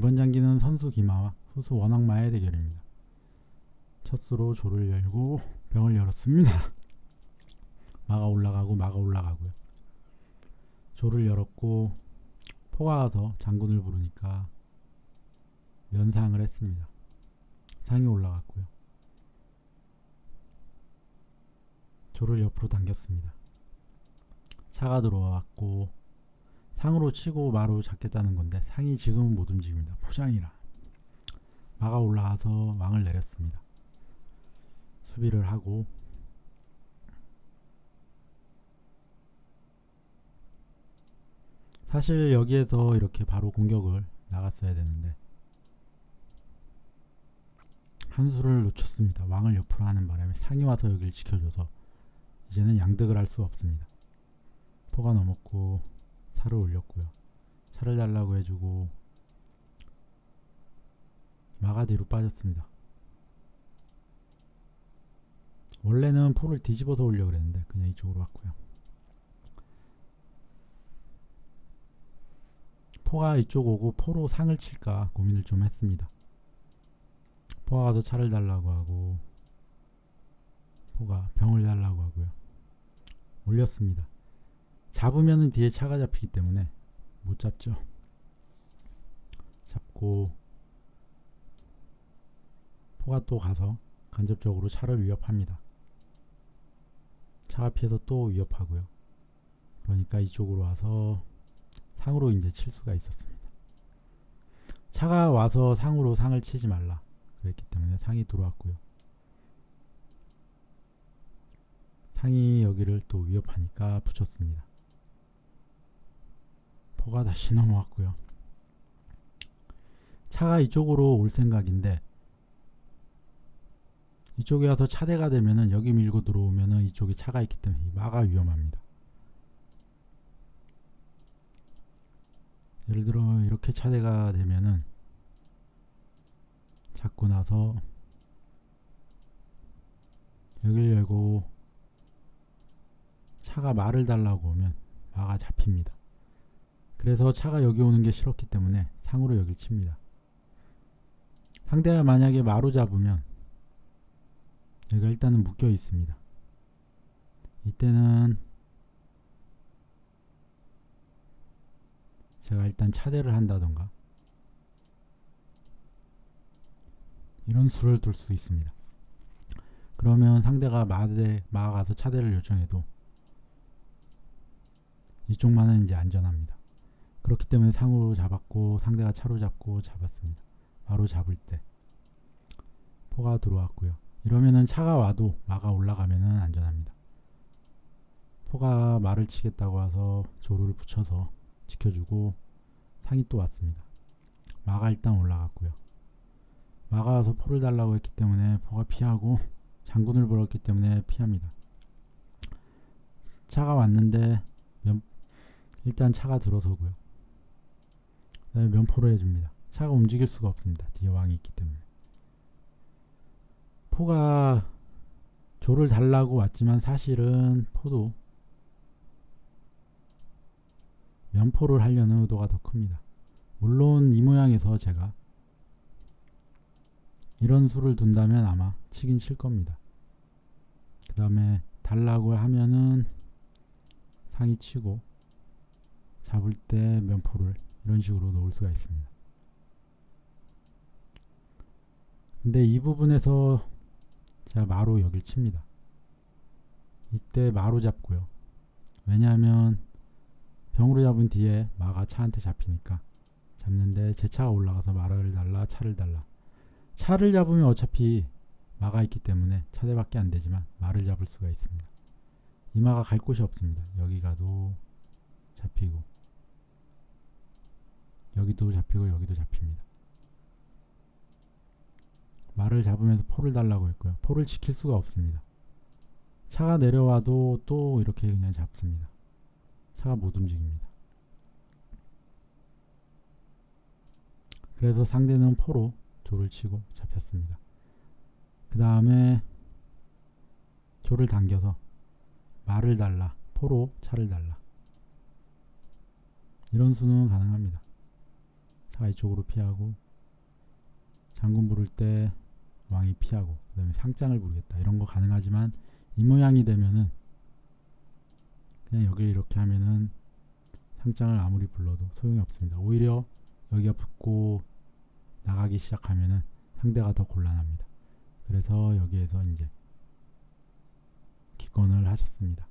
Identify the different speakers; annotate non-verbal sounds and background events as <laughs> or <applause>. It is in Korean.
Speaker 1: 이번 장기는 선수 기마와 후수 원악마의 대결입니다. 첫 수로 조를 열고 병을 열었습니다. <laughs> 마가 올라가고 마가 올라가고요. 조를 열었고 포가 와서 장군을 부르니까 면상을 했습니다. 상이 올라갔고요. 조를 옆으로 당겼습니다. 차가 들어왔고 상으로 치고 마로 잡겠다는 건데 상이 지금은 못 움직입니다. 포장이라 마가 올라와서 왕을 내렸습니다. 수비를 하고 사실 여기에서 이렇게 바로 공격을 나갔어야 되는데 한 수를 놓쳤습니다. 왕을 옆으로 하는 바람에 상이 와서 여기를 지켜줘서 이제는 양득을 할 수 없습니다. 포가 넘었고 살을 올렸고요. 차를 달라고 해주고 마가 뒤로 빠졌습니다. 원래는 포를 뒤집어서 올려 그랬는데 그냥 이쪽으로 왔고요. 포가 이쪽 오고 포로 상을 칠까 고민을 좀 했습니다. 포가 가서 차를 달라고 하고 포가 병을 달라고 하고요. 올렸습니다. 잡으면은 뒤에 차가 잡히기 때문에 못 잡죠. 잡고 포가 또 가서 간접적으로 차를 위협합니다. 차가 피해서 또 위협하고요. 그러니까 이쪽으로 와서 상으로 이제 칠 수가 있었습니다. 차가 와서 상으로 상을 치지 말라 그랬기 때문에 상이 들어왔고요. 상이 여기를 또 위협하니까 붙였습니다. 포가 다시 넘어왔고요. 차가 이쪽으로 올 생각인데 이쪽에 와서 차대가 되면은 여기 밀고 들어오면은 이쪽에 차가 있기 때문에 이 마가 위험합니다. 예를 들어 이렇게 차대가 되면은 잡고 나서 여기를 열고 차가 말을 달라고 오면 마가 잡힙니다. 그래서 차가 여기 오는 게 싫었기 때문에 상으로 여길 칩니다. 상대가 만약에 마로 잡으면 여기가 일단은 묶여 있습니다. 이때는 제가 일단 차대를 한다던가 이런 수를 둘 수 있습니다. 그러면 상대가 마대 마가 가서 차대를 요청해도 이쪽만은 이제 안전합니다. 그렇기 때문에 상으로 잡았고 상대가 차로 잡고 잡았습니다. 바로 잡을 때 포가 들어왔고요. 이러면은 차가 와도 마가 올라가면은 안전합니다. 포가 말을 치겠다고 와서 조를 붙여서 지켜주고 상이 또 왔습니다. 마가 일단 올라갔고요. 마가 와서 포를 달라고 했기 때문에 포가 피하고 장군을 불었기 때문에 피합니다. 차가 왔는데 면, 일단 차가 들어서고요. 그다음에 면포를 해줍니다. 차가 움직일 수가 없습니다. 뒤에 왕이 있기 때문에. 포가 조를 달라고 왔지만 사실은 포도 면포를 하려는 의도가 더 큽니다. 물론 이 모양에서 제가 이런 수를 둔다면 아마 치긴 칠 겁니다. 그 다음에 달라고 하면은 상이 치고 잡을 때 면포를 이런 식으로 놓을 수가 있습니다. 근데 이 부분에서 제가 마로 여길 칩니다. 이때 마로 잡고요. 왜냐하면 병으로 잡은 뒤에 마가 차한테 잡히니까 잡는데 제 차가 올라가서 마를 달라 차를 달라 차를 잡으면 어차피 마가 있기 때문에 차대밖에 안 되지만 마를 잡을 수가 있습니다. 이 마가 갈 곳이 없습니다. 여기 가도 잡히고 여기도 잡히고 여기도 잡힙니다. 말을 잡으면서 포를 달라고 했고요. 포를 지킬 수가 없습니다. 차가 내려와도 또 이렇게 그냥 잡습니다. 차가 못 움직입니다. 그래서 상대는 포로 조를 치고 잡혔습니다. 그 다음에 조를 당겨서 말을 달라 포로 차를 달라 이런 수는 가능합니다. 차가 이쪽으로 피하고 장군 부를 때 왕이 피하고 그 다음에 상장을 부르겠다 이런 거 가능하지만 이 모양이 되면은 그냥 여기 이렇게 하면은 상장을 아무리 불러도 소용이 없습니다. 오히려 여기가 붙고 나가기 시작하면은 상대가 더 곤란합니다. 그래서 여기에서 이제 기권을 하셨습니다.